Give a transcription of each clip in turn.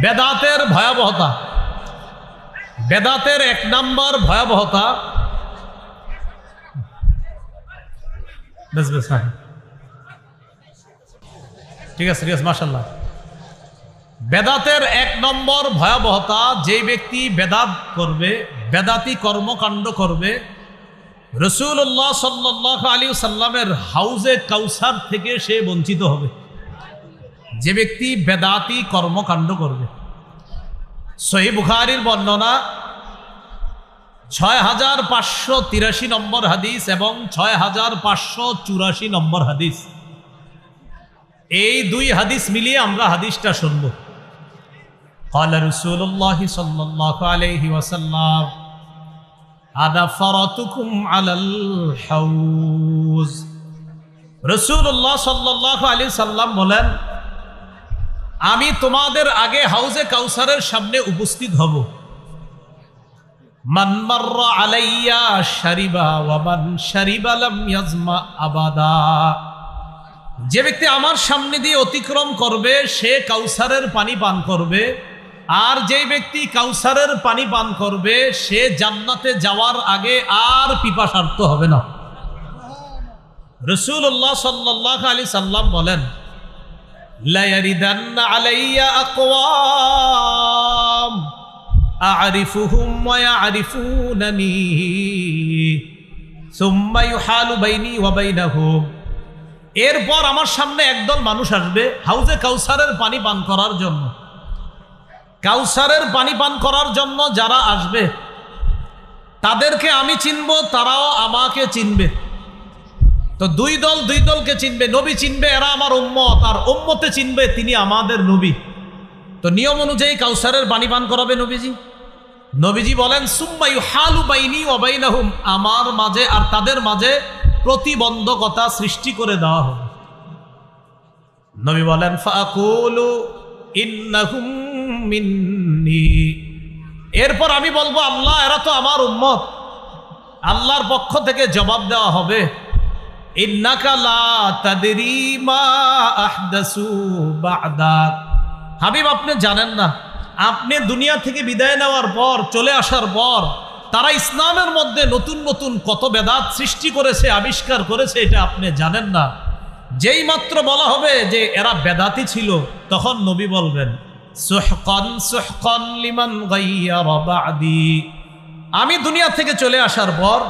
বেদাতের ভয়াবহতা। বেদাতের এক নম্বর ভয়াবহতা। হ্যাঁ। ঠিক আছে ঠিক আছে মাসাল্লাহ বেদাতের এক নম্বর ভয়াবহতা যে ব্যক্তি বেদাত করবে, বেদাতি কর্মকাণ্ড করবে রসুল্লাহ সাল্লাহ আলী সাল্লামের হাউজে কাউসার থেকে সে বঞ্চিত হবে। যে ব্যক্তি বেদাতি কর্মকাণ্ড করবে সহি বুখারির বর্ণনা ছয় হাজার পাঁচশো তিরাশি নম্বর হাদিস এবং ছয় হাজার পাঁচশো চুরাশি নম্বর হাদিস এই দুই হাদিস মিলিয়ে আমরা হাদিসটা শুনব قال رسول الله صلى الله عليه وسلم أنا فرطكم على الحوز রসুল্লাহ সাল্লাহ আলী সাল্লাম বলেন আমি তোমাদের আগে হাউজে কাউসারের সামনে উপস্থিত হব। আলাইয়া আবাদা। যে ব্যক্তি আমার সামনে দিয়ে অতিক্রম করবে, সে কাউসারের পানি পান করবে। আর যে ব্যক্তি কাউসারের পানি পান করবে, সে জান্নাতে যাওয়ার আগে আর পিপাসার্থ হবে না। রসুল্লাহ সাল্লাহ আলী সাল্লাম বলেন ليردن علي أقوام أعرفهم ويعرفونني ثم يحال بيني وبينهم এরপর আমার সামনে একদল মানুষ আসবে হাউজে কাউসারের পানি পান করার জন্য কাউসারের পানি পান করার জন্য যারা আসবে তাদেরকে আমি চিনব তারাও আমাকে চিনবে তো দুই দল, দুই দলকে চিনবে, নবী চিনবে, এরা আমার উম্মত, আর উম্মতে চিনবে তিনি আমাদের নবী। তো নিয়ম অনুযায়ী কাউসারের বাণী পান করাবে নবীজি। নবীজি বলেন সুম্মাই হালু বাইনি অবাইনাহুম আমার মাঝে আর তাদের মাঝে প্রতিবন্ধকতা সৃষ্টি করে দেওয়া হবে। নবী বলেন, ফাকুলু ইন্নাহুম মিন্নি এরপর আমি বলব, আল্লাহ, এরা তো আমার উম্মত। আল্লাহর পক্ষ থেকে জবাব দেওয়া হবে। হাবিব, আপনি জানেন না, আপনি দুনিয়া থেকে বিদায় নেওয়ার পর, চলে আসার পর, তারা ইসলামের মধ্যে নতুন নতুন কত বেদাত সৃষ্টি করেছে, আবিষ্কার করেছে, এটা আপনি জানেন না। যেই মাত্র বলা হবে যে এরা বেদাতি ছিল, তখন নবী বলবেন আমি দুনিয়া থেকে চলে আসার পর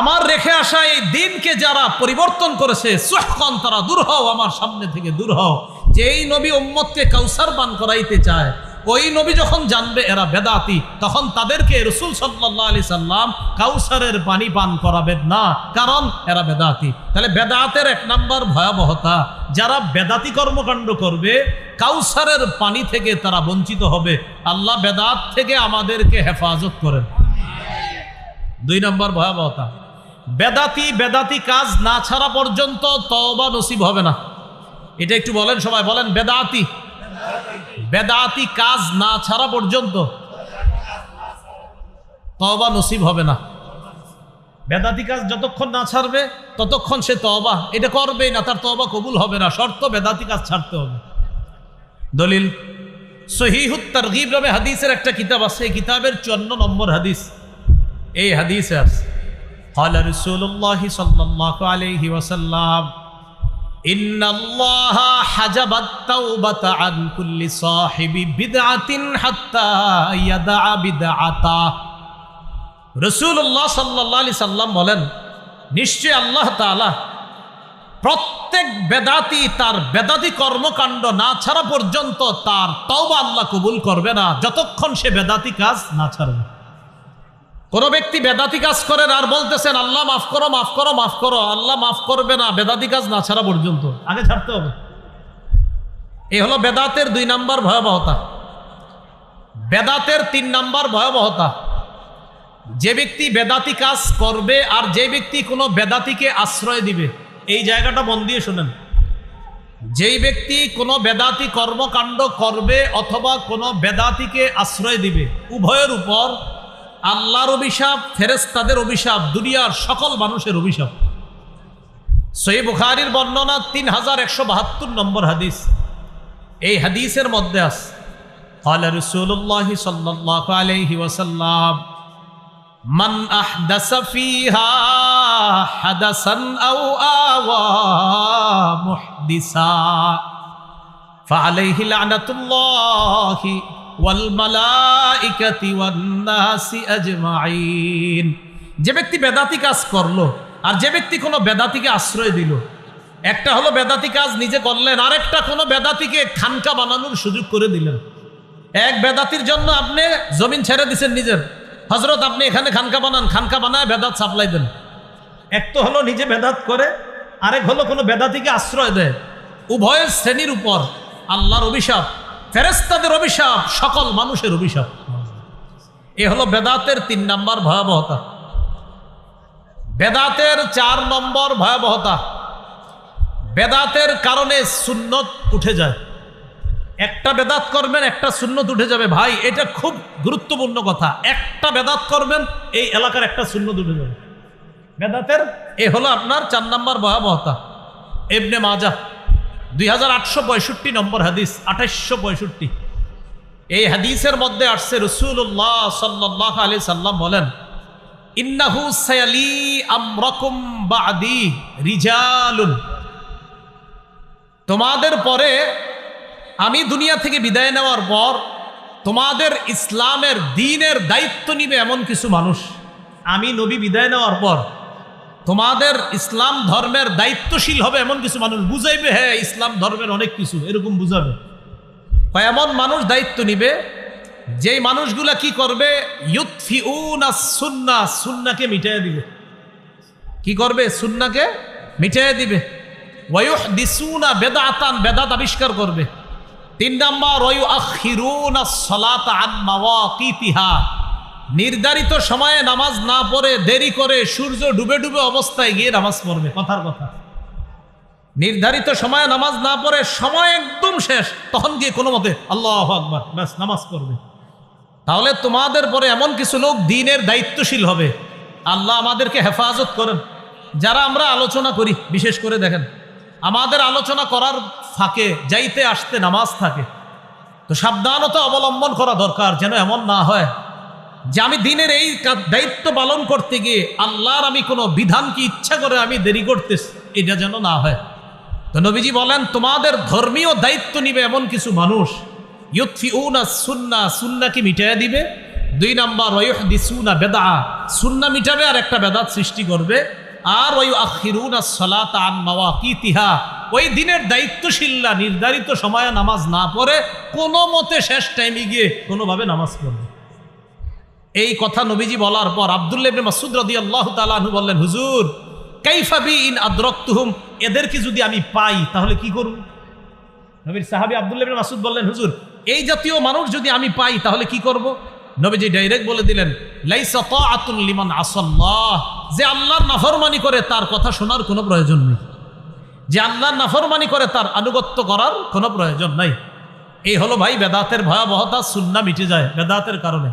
আমার রেখে আসা এই দিনকে যারা পরিবর্তন করেছে, সুহকন তারা দূর হও, আমার সামনে থেকে দূর হও। যে এই নবী উম্মতকে কাউসার পান করাইতে চায়, ওই নবী যখন জানবে এরা বেদাতি, তখন তাদেরকে রসুল সাল্লাহ আলি সাল্লাম কাউসারের পানি পান করাবেন না, কারণ এরা বেদাতি। তাহলে বেদাতের এক নাম্বার ভয়াবহতা, যারা বেদাতি কর্মকাণ্ড করবে, কাউসারের পানি থেকে তারা বঞ্চিত হবে। আল্লাহ বেদাত থেকে আমাদেরকে হেফাজত করেন। দুই নম্বর ভয়াবহতা বেদাতি বেদাতি কাজ না ছাড়া পর্যন্ত তওবা নসিব হবে না। এটা একটু বলেন সবাই, বলেন বেদাতি। বেদাতি কাজ না ছাড়া পর্যন্ত তওবা নসিব হবে না। বেদাতি কাজ যতক্ষণ না ছাড়বে, ততক্ষণ সে তওবা, এটা করবেই না, তার তওবা কবুল হবে না। শর্ত বেদাতি কাজ ছাড়তে হবে। দলিল সহিহুত তারগিব নামে হাদিসের একটা কিতাব আছে, এই কিতাবের চুয়ান্ন নম্বর হাদিস। এই হাদিসে আছে। قال رسول الله صلى الله عليه وسلم إن الله حجب التوبة عن كل صاحب بدعة حتى يدع بدعته রসুল্লাহ সাল্লাহ আলি সাল্লাম বলেন নিশ্চয় আল্লাহ তালা প্রত্যেক বেদাতি তার বেদাতি কর্মকাণ্ড না ছাড়া পর্যন্ত তার তওবা আল্লাহ কবুল করবে না যতক্ষণ সে বেদাতি কাজ না ছাড়বে কোন ব্যক্তি বেদাতি কাজ করেন আর বলতেছেন, আল্লাহ মাফ করো মাফ করো মাফ করো, আল্লাহ মাফ করবে না, বেদাতি কাজ না ছাড়া পর্যন্ত। আগে ছাড়তে হবে। এই হলো বেদাতের দুই নাম্বার ভয়াবহতা। বেদাতের তিন নাম্বার ভয়াবহতা, যে ব্যক্তি বেদাতি কাজ করবে আর যে ব্যক্তি কোনো বেদাতিকে আশ্রয় দিবে। এই জায়গাটা মন দিয়ে শোনেন। যেই ব্যক্তি কোনো বেদাতি কর্মকাণ্ড করবে অথবা কোনো বেদাতিকে আশ্রয় দিবে, উভয়ের উপর আল্লাহর অভিশাপ ফেরেস্তাদের অভিশাপ দুনিয়ার সকল মানুষের অভিশাপ সই বুখারির বর্ণনা তিন হাজার একশো বাহাত্তর নম্বর হাদিস এই হাদিসের মধ্যে আছে قال رسول الله صلى الله عليه وسلم من أحدث فيها حدثا أو آوى محدثا فعليه لعنة الله والملائكة والناس أجمعين যে ব্যক্তি বেদাতি কাজ করল, আর যে ব্যক্তি কোনো বেদাতিকে আশ্রয় দিল, একটা হলো বেদাতি কাজ নিজে করলেন, আরেকটা কোনো বেদাতিকে খানকা বানানোর সুযোগ করে দিলেন। এক বেদাতির জন্য আপনি জমিন ছেড়ে দিছেন নিজের। হজরত আপনি এখানে খানকা বানান, খানকা বানায় বেদাত সাপ্লাই দেন। এক তো হলো নিজে বেদাত করে, আরেক হলো কোনো বেদাতিকে আশ্রয় দেয়। উভয় শ্রেণির উপর আল্লাহর অভিশাপ। ফেরেস্তাদের অভিশাপ, সকল মানুষের অভিশাপ। এ হলো বেদাতের তিন নম্বর ভয়াবহতা। বেদাতের চার নম্বর ভয়াবহতা। বেদাতের কারণে সুন্নত উঠে যায়। একটা বেদাত করবেন, একটা সুন্নত উঠে যাবে। ভাই, এটা খুব গুরুত্বপূর্ণ কথা। একটা বেদাত করবেন, এই এলাকার একটা সুন্নত উঠে যাবে। বেদাতের, এ হলো আপনার চার নম্বর ভয়াবহতা। এবনে মাজা দুই হাজার আটশো পঁয়ষট্টি নম্বর হাদিস পঁয়ষট্টি। এই হাদিসের মধ্যে আসছে রসুল্লাহ সাল্লাহ আলি সাল্লাম বলেন, ইন্নাহু সায়ালি আমরকুম বাদি রিজালুন। তোমাদের পরে আমি দুনিয়া থেকে বিদায় নেওয়ার পর তোমাদের ইসলামের দিনের দায়িত্ব নিবে এমন কিছু মানুষ। আমি নবী বিদায় নেওয়ার পর তোমাদের ইসলাম ধর্মের দায়িত্বশীল হবে এমন কিছু মানুষ বুঝাইবে হ্যাঁ ইসলাম ধর্মের অনেক কিছু, এরকম বুঝাবে। এমন মানুষ দায়িত্ব নিবে, যেই মানুষগুলা কি করবে? ইউৎফিউনা সুন্না, সুন্নাকে মিটাই দিবে। কি করবে? সুন্নাকে মিটাই দিবে। ওয়ুহ দিসুনা বেদাতান, বেদাত আবিষ্কার করবে। তিন নাম্বার ওয়ু আখিরুনা সলাত আন মাওয়াকিতিহা। নির্ধারিত সময়ে নামাজ না পড়ে দেরি করে সূর্য ডুবে ডুবে অবস্থায় গিয়ে নামাজ পড়বে, কথার কথা। নির্ধারিত সময়ে নামাজ না পড়ে সময় একদম শেষ, তখন গিয়ে কোনো মতে আল্লাহ আকবার, ব্যাস, নামাজ পড়বে। তাহলে তোমাদের পরে এমন কিছু লোক দিনের দায়িত্বশীল হবে। আল্লাহ আমাদেরকে হেফাজত করেন। যারা আমরা আলোচনা করি, বিশেষ করে দেখেন, আমাদের আলোচনা করার ফাঁকে, যাইতে আসতে নামাজ থাকে। তো সাবধানতা অবলম্বন করা দরকার, যেন এমন না হয়। যে আমি দিনের এই দায়িত্ব পালন করতে গিয়ে আল্লাহর আমি কোনো বিধানকে ইচ্ছা করে আমি দেরি করতেছি, এটা যেন না হয়। তো নবীজি বলেন, তোমাদের ধর্মীয় দায়িত্ব নিবে এমন কিছু মানুষ। ইউৎফি উনা সুন্না, সুন্নাকে মিটাইয়া দিবে। দুই নাম্বার ওয়ুহ দিসুনা বেদা সুন্না মিটাবে আর একটা বেদাত সৃষ্টি করবে। আর ওই আখিরুনা সলাত আন মাওয়াকিতিহা। ওই দিনের দায়িত্বশীলরা নির্ধারিত সময়ে নামাজ না পড়ে কোনো মতে শেষ টাইমে গিয়ে কোনোভাবে নামাজ পড়বে। এই কথা নবীজি বলার পর আবদুল্লাহ ইবনে মাসুদ রাদিয়াল্লাহু তাআলা আনহু বললেন, হুজুর, কাইফা বি ইন আদরাকতুহুম? এদেরকে যদি আমি পাই, তাহলে কি করব নবীর সাহাবী আবদুল্লাহ ইবনে মাসুদ বললেন, হুজুর, এই জাতীয় মানুষ যদি আমি পাই, তাহলে কি করব? নবীজি ডাইরেক্ট বলে দিলেন লিমান আসাল্লাহ, যে আল্লাহর নাফরমানি করে তার কথা শোনার কোনো প্রয়োজন নেই। যে আল্লাহর নাফরমানি করে তার আনুগত্য করার কোনো প্রয়োজন নাই। এই হলো ভাই, বেদাতের ভয়াবহতা, সুন্না মিটে যায়, বেদাতের কারণে।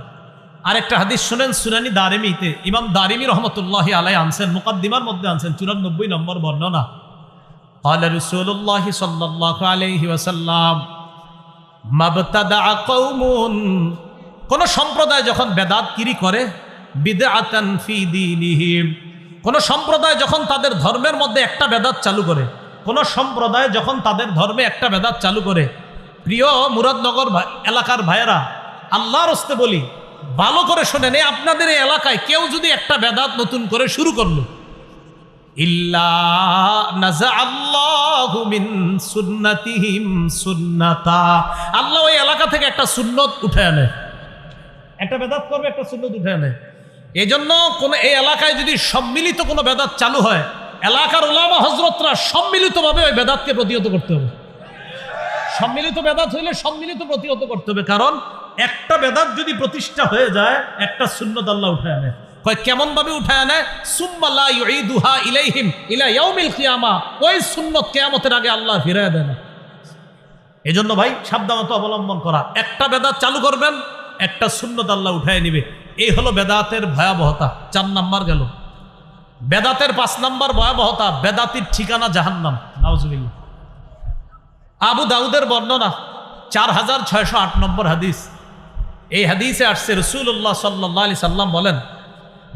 আরেকটা হাদিস শুনেন সুনানি দারিমিতে ইমাম দারিমি রহমতুল্লাহ আলাই আনছেন মুকাদ্দিমার মধ্যে আনছেন চুরানব্বই নম্বর বর্ণনা قال رسول الله صلى الله عليه وسلم ما ابتدع قوم কোন সম্প্রদায় যখন বেদাতগিরি করে বিদআতান ফি দীনিহিম কোন সম্প্রদায় যখন তাদের ধর্মের মধ্যে একটা বেদাত চালু করে কোন সম্প্রদায় যখন তাদের ধর্মে একটা বেদাত চালু করে প্রিয় মুরাদনগর ভাই- এলাকার ভাইয়েরা আল্লাহর হস্তে বলি ভালো করে শোনেন, এই আপনাদের এই এলাকায় কেউ যদি একটা বেদাত নতুন করে শুরু করল। আল্লাহ ওই এলাকা থেকে একটা সুন্নত উঠে আনে। একটা বেদাত করবে, একটা সুন্নত উঠে আনে। এই জন্য কোন, এই এলাকায় যদি সম্মিলিত কোনো বেদাত চালু হয়, এলাকার ওলামা হজরতরা সম্মিলিতভাবে ওই বেদাতকে প্রতিহত করতে হবে। সম্মিলিত বেদাত হইলে সম্মিলিত প্রতিহত করতে হবে। কারণ একটা বেদাত যদি প্রতিষ্ঠা হয়ে যায় একটা সুন্নত আল্লাহ উঠে আনে। কয় কেমন ভাবে উঠে আনে সুম্মাল্লাহ ইউঈদুহা ইলাইহিম ইলা ইয়াউমিল কিয়ামা। ওই সুন্নত কিয়ামতের আগে আল্লাহ ফিরিয়ে দেন। এজন্য ভাই সাবধানতা অবলম্বন করা। একটা বেদাত চালু করবেন একটা সুন্নত আল্লাহ উঠায় নিবে। এই হলো বেদাতের ভয়াবহতা। চার নাম্বার গেল। বেদাতের পাঁচ নাম্বার ভয়াবহতা বেদাতির ঠিকানা জাহান্নাম। নাউজুবিল্লাহ। আবু দাউদের বর্ণনা চার হাজার ছয়শো আট নম্বর হাদিস। এই হাদিসে আসছে রসুল্লাহ সাল্লাহ আলি সাল্লাম বলেন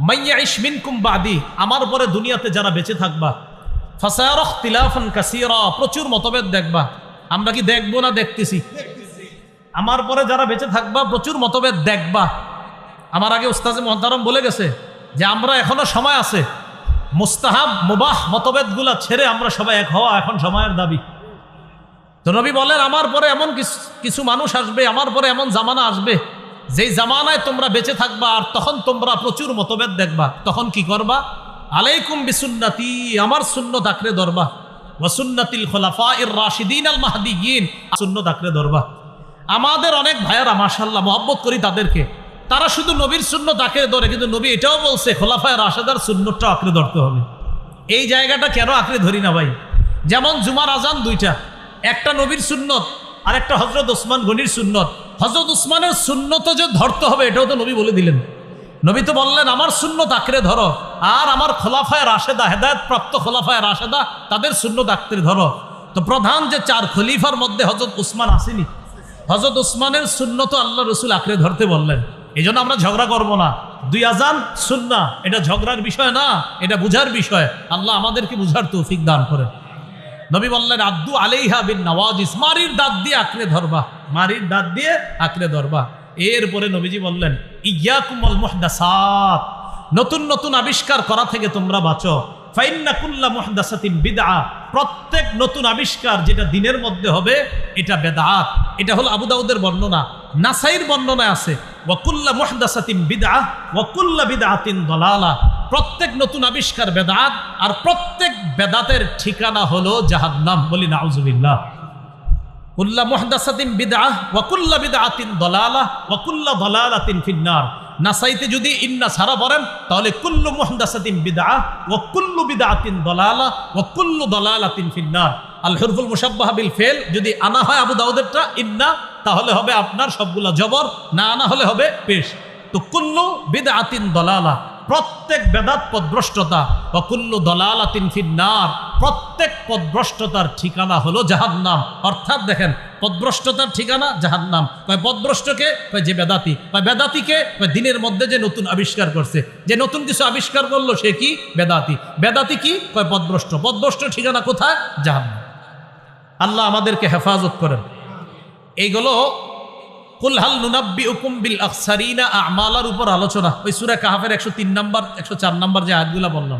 মাইয়া ইসমিন কুম্বাদি আমার পরে দুনিয়াতে যারা বেঁচে থাকবা, ফাসারখ কাসিরা প্রচুর মতভেদ দেখবা। আমরা কি দেখব না দেখতেছি? আমার পরে যারা বেঁচে থাকবা, প্রচুর মতভেদ দেখবা। আমার আগে উস্তাজে মহতারম বলে গেছে যে, আমরা এখনও সময় আছে। মুস্তাহাব, মুবাহ মতভেদগুলা ছেড়ে আমরা সবাই এক হওয়া এখন সময়ের দাবি। তো নবী বলেন, আমার পরে এমন কিছু মানুষ আসবে, আমার পরে এমন জামানা আসবে যেই জামানায় তোমরা বেঁচে থাকবা আর তখন তোমরা প্রচুর মতভেদ দেখবা, তখন কি করবা? আলাইকুম বিসুন্নাতি, আমার সুন্নত আঁকড়ে ধরবা। ওয়াসুন্নাতিল খোলাফা ইর রাশিদিন আল মাহদিগিন সুন্নত আঁকড়ে ধরবা। আমাদের অনেক ভাইয়ারা মাশাল্লাহ মহব্বত করি তাদেরকে। তারা শুধু নবীর সুন্নত আঁকড়ে ধরে, কিন্তু নবী এটাও বলছে, খোলাফায় রাশেদার সুন্নতটা আঁকড়ে ধরতে হবে। এই জায়গাটা কেন আঁকড়ে ধরি না ভাই? যেমন জুমার আজান দুইটা, একটা নবীর সুন্নত আর একটা হজরত ওসমান গনির সুন্নত। হজরত উসমানের সুন্নত যে ধরতে হবে, এটাও তো নবী বলে দিলেন। নবী তো বললেন, আমার সুন্নত আঁকড়ে ধরো, আর আমার খোলাফায় রাশেদা হেদায়ত প্রাপ্ত খোলাফায় রাশেদা, তাদের সুন্নত আঁকড়ে ধরো। তো প্রধান যে চার খলিফার মধ্যে হজরত উসমান আসেনি হজরত উসমানের সুন্নত আল্লাহ রসুল আঁকড়ে ধরতে বললেন। এই জন্য আমরা ঝগড়া করব না। দুই আজান সুন্না, এটা ঝগড়ার বিষয় না, এটা বুঝার বিষয়। আল্লাহ আমাদেরকে বুঝার তৌফিক দান করে নবী বললেন আব্দু আলাইহা বিন নওয়াজিস মারির দাঁত দিয়ে আঁকড়ে ধরবা। মারির দাঁত দিয়ে আঁকড়ে ধরবা। এরপরে নবীজি বললেন ইয়া ইয়াকুমল মুহদাসাত নতুন নতুন আবিষ্কার করা থেকে তোমরা বাঁচো। ফাইন্না কুল্লা মুহদাসাতিন বিদআ প্রত্যেক নতুন আবিষ্কার যেটা দিনের মধ্যে হবে এটা বেদাত। এটা হলো আবু দাউদের বর্ণনা। নাসাইর বর্ণনা আছে ওয়াকুল্লা মুহদাসাতিন বিদআ ওয়াকুল্লা বিদআতিন দলালা। প্রত্যেক নতুন আবিষ্কার বেদাত, আর প্রত্যেক বেদাতের ঠিকানা হলো জাহান্নাম। বলি, নাউজুবিল্লাহ। কুল্লা মুহদাসাতিন বিদআ ওয়াকুল্লা বিদআতিন দলালা ওয়াকুল্লা দলালাতিন ফিন্নার। নাসাইতে যদি ইন্না সারা বলেন, তাহলে কুল্লু মুহদাসাতিন বিদআ ওয়া কুল্লু বিদআতিন দলালা, ওয়া কুল্লু দলালাতিন ফিন্নার। আল হুরফুল মুশাব্বাহ বিল ফেল, যদি আনা হয় আবু দাউদেরটা, ইন্না, তাহলে হবে আপনার সবগুলা জবর, না আনা হলে হবে পেশ। তো কুল্লু বিদআতিন দলালা প্রত্যেক বেদাত পদভ্রষ্টতা অকুল্লু দলালাতিন ফিন্নার, প্রত্যেক পদভ্রষ্টতার ঠিকানা হলো জাহান্নাম। অর্থাৎ দেখেন, পদভ্রষ্টতার ঠিকানা জাহান্নাম। কয় পদভ্রষ্টকে? কয় যে বেদাতি। কয় বেদাতিকে? কয় দিনের মধ্যে যে নতুন আবিষ্কার করছে। যে নতুন কিছু আবিষ্কার করল সে কি? বেদাতি। বেদাতি কি? কয় পদভ্রষ্ট। পদভ্রষ্ট ঠিকানা কোথায়? জাহান্নাম। আল্লাহ আমাদেরকে হেফাজত করেন। এইগুলো কুলহাল নুনাব্বি উকুম বিল আখসারিনা, আমালার উপর আলোচনা। ওই সুরা কাহাফের একশো তিন নম্বর, একশো চার নম্বর যে আয়াতগুলা বললাম।